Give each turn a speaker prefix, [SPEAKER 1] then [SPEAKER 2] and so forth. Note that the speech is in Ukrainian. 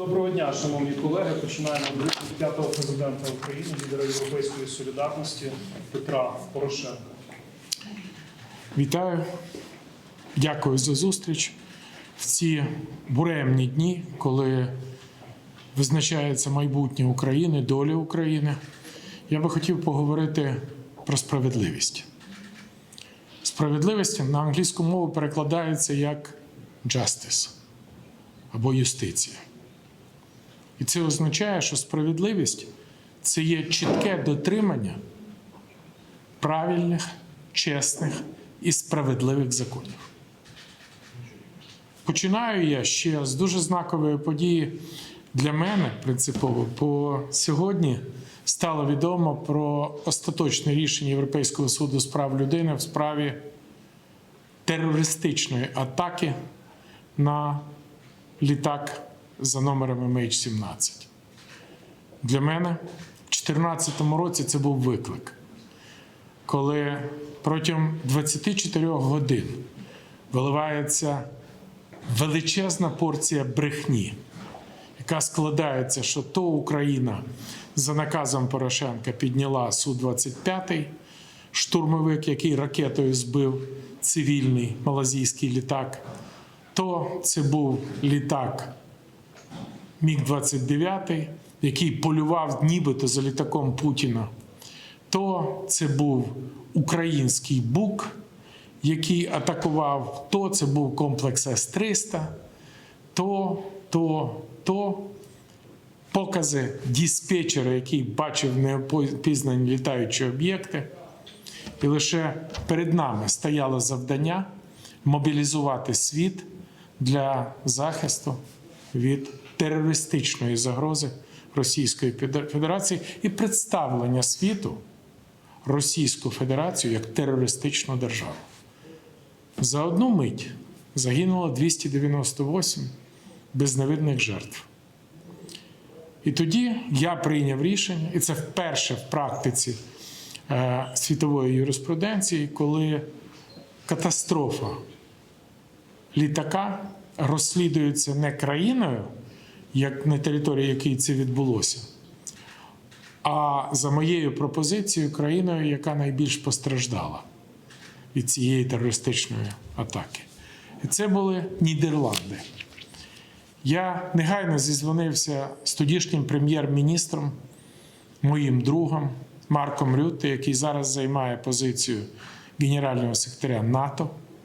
[SPEAKER 1] Доброго дня, шановні колеги. Починаємо від п'ятого президента України, лідера Європейської солідарності Петра Порошенка.
[SPEAKER 2] Вітаю, дякую за зустріч в ці буремні дні, коли визначається майбутнє України, доля України. Я би хотів поговорити про справедливість. Справедливість на англійську мову перекладається як justice або юстиція. І це означає, що справедливість це є чітке дотримання правильних, чесних і справедливих законів. Починаю я ще з дуже знакової події для мене принципово, бо сьогодні стало відомо про остаточне рішення Європейського суду з прав людини в справі терористичної атаки на літак за номером MH17. Для мене в 2014 році це був виклик коли протягом 24 годин виливається величезна порція брехні, яка складається, що то Україна за наказом Порошенка підняла Су-25, штурмовик, який ракетою збив цивільний малазійський літак, то це був літак Міг-29, який полював нібито за літаком Путіна то це був український бук, який атакував, то це був комплекс С-300, то, то, то покази диспетчера, який бачив неопізнані літаючі об'єкти. І лише перед нами стояло завдання мобілізувати світ для захисту від терористичної загрози Російської Федерації і представлення світу. Російську Федерацію як терористичну державу. За одну мить загинуло 298 безневинних жертв. І тоді я прийняв рішення, і це вперше в практиці е, світової юриспруденції, коли катастрофа літака розслідується не країною, як на території якої це відбулося а за моєю пропозицією країною, яка найбільш постраждала від цієї терористичної атаки. І це були Нідерланди. Я негайно зізвонився з тодішнім прем'єр-міністром, моїм другом Марком Рютте, який зараз займає позицію генерального секретаря НАТО.